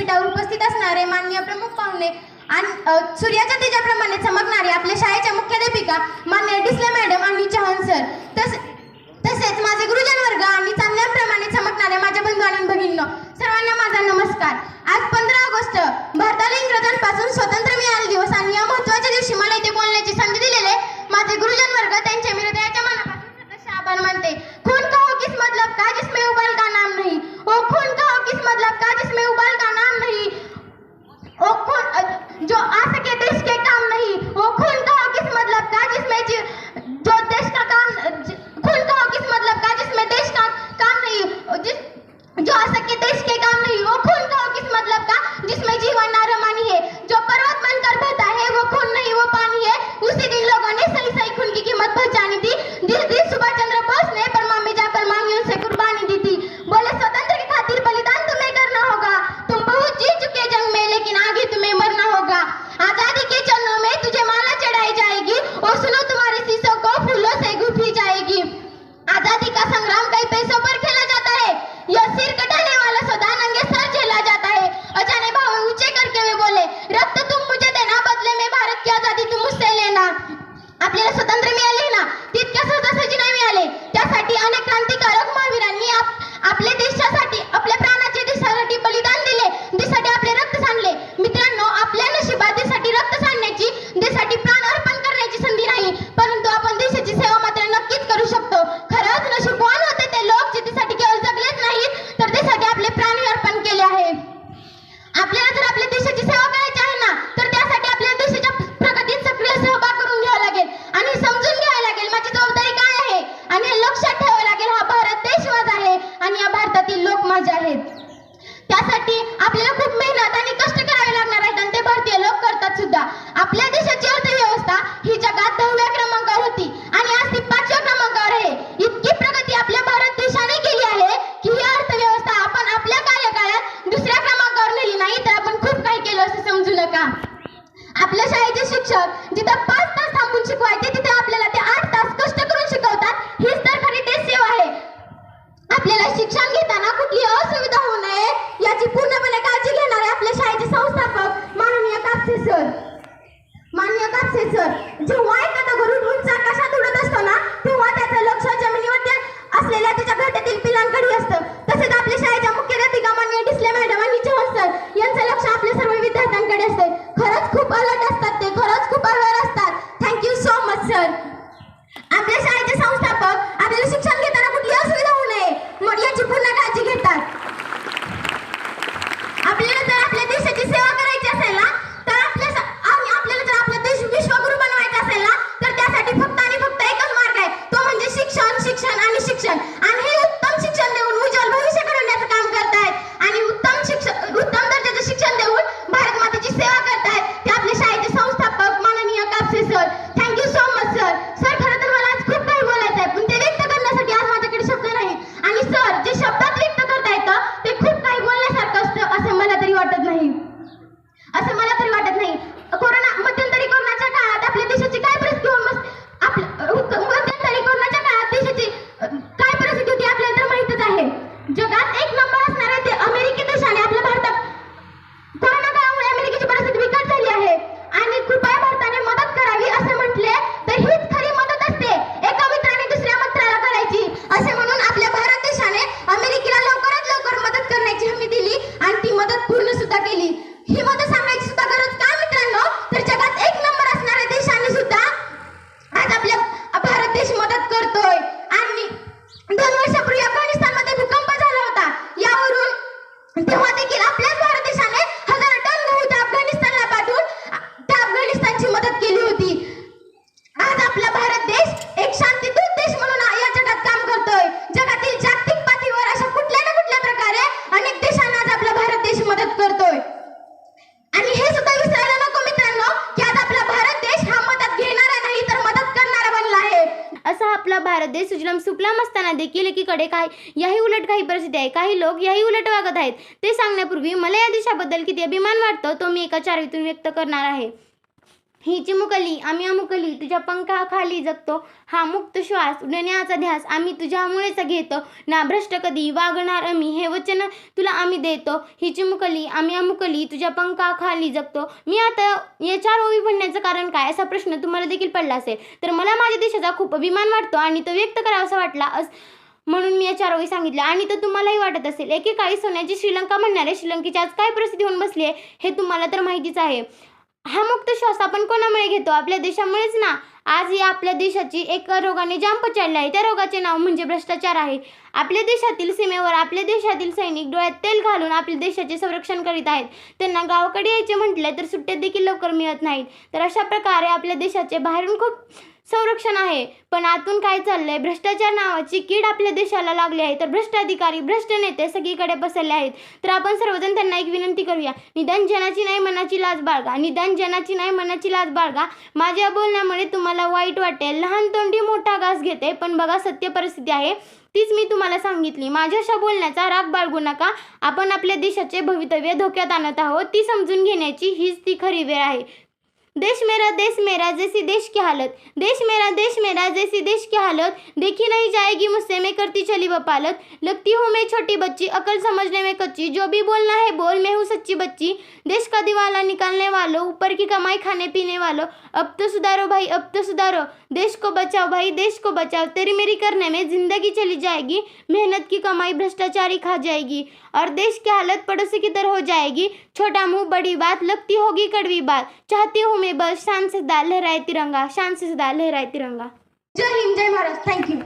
विद्यापीठावर उपस्थित असणारे मान्य प्रमुख पाहुणे आणि सूर्याच्या तेजाप्रमाणे चमकणारे आपल्या शाळेच्या मुख्याध्यापिका मान्य डिसले मॅडम आणि चहान सर. तस तसेच माझे गुरुजन वर्ग आणि चांगल्याप्रमाणे चमकणारे पानी है उसे समाज आहेत. त्यासाठी आपल्याला खूप मेहनत आणि कष्ट करावे लागणार आहेत. आणि ते भारतीय लोक करतात सुद्धा. आपल्या देशाची अर्थव्यवस्था ही जगात दहाव्या क्रमांकावर होती. आणि आज ती पाचव्या क्रमांकावर आहे. इतकी प्रगती आपल्या भारत देशाने केली आहे की ही अर्थव्यवस्था आपण आपल्या कार्यकाळात दुसऱ्या क्रमांकावर नेली नाही तर आपण खूप काही केलं असं समजू नका. आपल्या शाळेचे शिक्षक जिथं पाच तास थांबून शिकवायचे तिथे शिक्षण घेताना कुठली असुविधा होऊ नये याची पूर्ण no आपला भारत देश सुजलम सुफलम असताना देखील एकीकडे काही याही उलट काही परिस्थिती आहे काही लोक याही उलट वागत आहेत. ते सांगण्यापूर्वी मला या देशाबद्दल किती अभिमान वाटतो तो मी एका चारवीतून व्यक्त करणार आहे. ही चिमुकली आम्ही अमुकली तुझ्या पंखाखाली जगतो. हा मुक्त श्वास उडण्याचा ध्यास आम्ही तुझ्यामुळेच घेतो. ना भ्रष्ट कधी वागणार आम्ही हे वचन तुला आम्ही देतो. ही चिमुकली आम्ही अमुकली तुझ्या पंखाखाली जगतो. मी आता या चार ओवी म्हणण्याचं कारण काय? असा प्रश्न तुम्हाला देखील पडला असेल. तर मला माझ्या देशाचा खूप अभिमान वाटतो आणि तो व्यक्त करावासा वाटला अस म्हणून मी या चार ओळी सांगितल्या. आणि तर तुम्हालाही वाटत असेल एकेकाळी सोन्याची श्रीलंका म्हणणारे श्रीलंकेची आज काय परिस्थिती होऊन बसली आहे हे तुम्हाला तर माहितीच आहे. हा मुक्त श्वास आपण कोणामुळे घेतो? आपल्या देशामुळेच ना. आज या आपल्या देशाची एका रोगाने जाम पचडले आहे. त्या रोगाचे नाव म्हणजे भ्रष्टाचार आहे. आपल्या देशातील सीमेवर आपल्या देशातील सैनिक डोळ्यात तेल घालून आपल्या देशाचे संरक्षण करीत आहेत. त्यांना गावाकडे यायचे म्हटले तर सुट्ट्या देखील लवकर मिळत नाहीत. तर अशा प्रकारे आपल्या देशाचे बाहेरून खूप संरक्षण आहे. पण आतून काय चाललंय? भ्रष्टाचार नावाची कीड आपल्या देशाला लागली आहे. तर भ्रष्ट अधिकारी भ्रष्ट नेते सगळीकडे पसरले आहेत. तर आपण सर्वजण त्यांना एक विनंती करूया. निदान जनाची नाही मनाची लाज बाळगा. निदान जनाची नाही मनाची लाज बाळगा. माझ्या बोलण्यामुळे तुम्हाला वाईट वाटेल. लहान तोंडी मोठा घास घेते. पण बघा सत्य परिस्थिती आहे. तीच मी तुम्हाला सांगितली. माझ्याशा बोलण्याचा राग बाळगू नका. आपण आपल्या देशाचे भवितव्य धोक्यात आणत आहोत. ती समजून घेण्याची हीच ती खरी वेळ आहे. देश मेरा देश मेरा, जैसी देश की हालत। देश मेरा देश मेरा, जैसी देश की हालत। देखी नहीं जाएगी मुझसे, मैं करती चली वपालत लगती हूँ मैं छोटी बच्ची, अकल समझने में कच्ची। जो भी बोलना है बोल, मैं हूँ सच्ची बच्ची। देश का दिवाला निकालने वालों, ऊपर की कमाई खाने पीने वालों। अब तो सुधारो भाई, अब तो सुधारो। देश को बचाओ भाई, देश को बचाओ। तेरी मेरी करने में ज़िंदगी चली जाएगी। मेहनत की कमाई भ्रष्टाचारी खा जाएगी। और देश की हालत पड़ोसी की तरह हो जाएगी। छोटा मुँह, बड़ी बात, लगती होगी कड़वी बात। चाहती हूँ मैं बस शान से सदा लहराए तिरंगा शान से सदा लहराए तिरंगा. जय हिंद जय महाराज थँक्यू